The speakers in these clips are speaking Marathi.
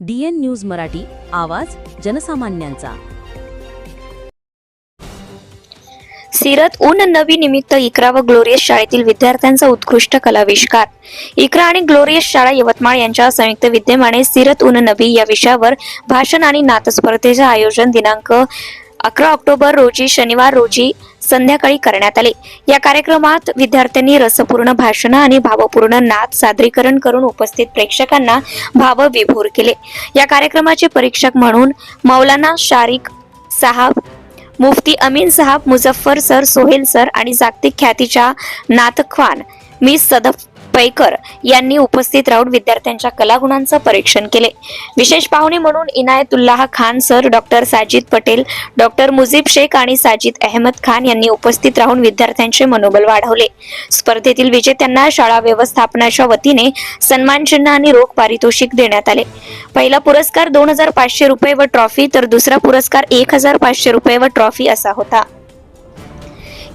डीएन न्यूज मराठी आवाज जनसामान्यांचा. सिरत ऊन नवी निमित्त इकरा व ग्लोरियस शाळेतील विद्यार्थ्यांचा उत्कृष्ट कलाविष्कार. इकरा आणि ग्लोरियस शाळा यवतमाळ यांच्या संयुक्त विद्यमाने सिरत ऊन नवी या विषयावर भाषण आणि नाटस्पर्धेचे आयोजन दिनांक अकरा ऑक्टोबर रोजी शनिवार रोजी संध्याकाळी करण्यात आले. या कार्यक्रमात विद्यार्थ्यांनी रसपूर्ण भाषण आणि भावपूर्ण नाच सादरीकरण करून उपस्थित प्रेक्षकांना भावविभोर केले. या कार्यक्रमाचे परीक्षक म्हणून मौलाना शारिक साहब मुफ्ती अमीन साहब मुझफ्फर सर सोहेल सर आणि जागतिक ख्यातीच्या नातख्वान मी सदफ पैकर यांनी उपस्थित राहून विद्यार्थ्यांच्या कलागुणांचं परीक्षण केले. विशेष पाहुणे म्हणून Inayatullah Khan sir doctor Sajid Patel doctor Mujeeb Shaikh आणि साजिद अहमद खान यांनी उपस्थित राहून विद्यार्थ्यांचे मनोबल वाढवले. स्पर्धेतील विजेत्यांना शाळा व्यवस्थापनाच्या वतीने सन्मान चिन्ह आणि रोख पारितोषिक देण्यात आले. पहिला पुरस्कार दोन हजार पाचशे रुपये व ट्रॉफी तर दुसरा पुरस्कार एक हजार पाचशे रुपये व ट्रॉफी असा होता.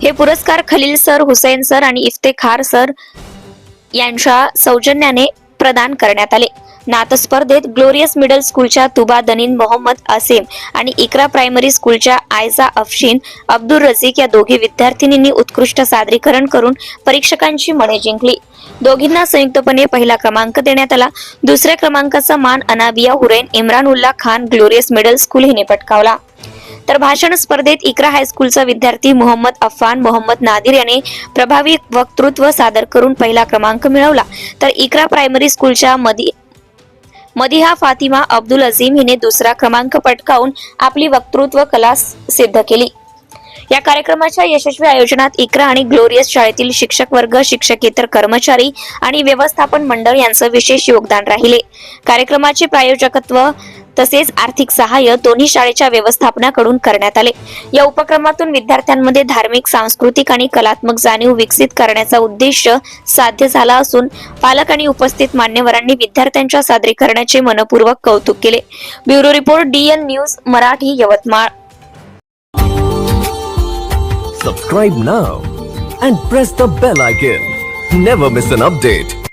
हे पुरस्कार खलील सर हुसेन सर आणि इफ्तेखार सर यांच्या सौजन्याने प्रदान करण्यात आले. नातस्पर्धेत ग्लोरियस मिडल स्कूलच्या तुबा दनीन मोहम्मद असेम आणि इकरा प्रायमरी स्कूलच्या आयझा अफशीन अब्दुल रझीक या दोघी विद्यार्थिनींनी उत्कृष्ट सादरीकरण करून परीक्षकांची मने जिंकली. दोघींना संयुक्तपणे पहिला क्रमांक देण्यात आला. दुसऱ्या क्रमांकाचा मान Anabiya Hurain Imran Ulla Khan Glorious Middle School हिने पटकावला. तर भाषण स्पर्धेत इकरा हायस्कूलचा विद्यार्थी मोहम्मद अफान मोहम्मद नादिर याने प्रभावी वक्तृत्व सादर करून पहिला क्रमांक मिळवला. तर इकरा प्रायमरी स्कूलच्या मदी मदिहा फातिमा अब्दुल अझीम हिने दुसरा क्रमांक पटकावून आपली वक्तृत्व कला सिद्ध केली. या कार्यक्रमाच्या यशस्वी आयोजनात इकरा आणि ग्लोरियस शाळेतील शिक्षक वर्ग शिक्षकेतर कर्मचारी आणि व्यवस्थापन मंडळ यांचं विशेष योगदान राहिले. कार्यक्रमाचे प्रायोजकत्व तसेच आर्थिक सहाय्य दोन्ही शाळेच्या व्यवस्थापनाकडून करण्यात आले या उपक्रमातून विद्यार्थ्यांमध्ये धार्मिक सांस्कृतिक आणि कलात्मक जाणीव विकसित करण्याचा उद्देश साध्य झाला असून पालक आणि उपस्थित मान्यवरांनी विद्यार्थ्यांच्या सादरीकरणाचे मनपूर्वक कौतुक केले bureau report DN news Marathi Yavatmal Subscribe now and press the bell icon. Never miss an update.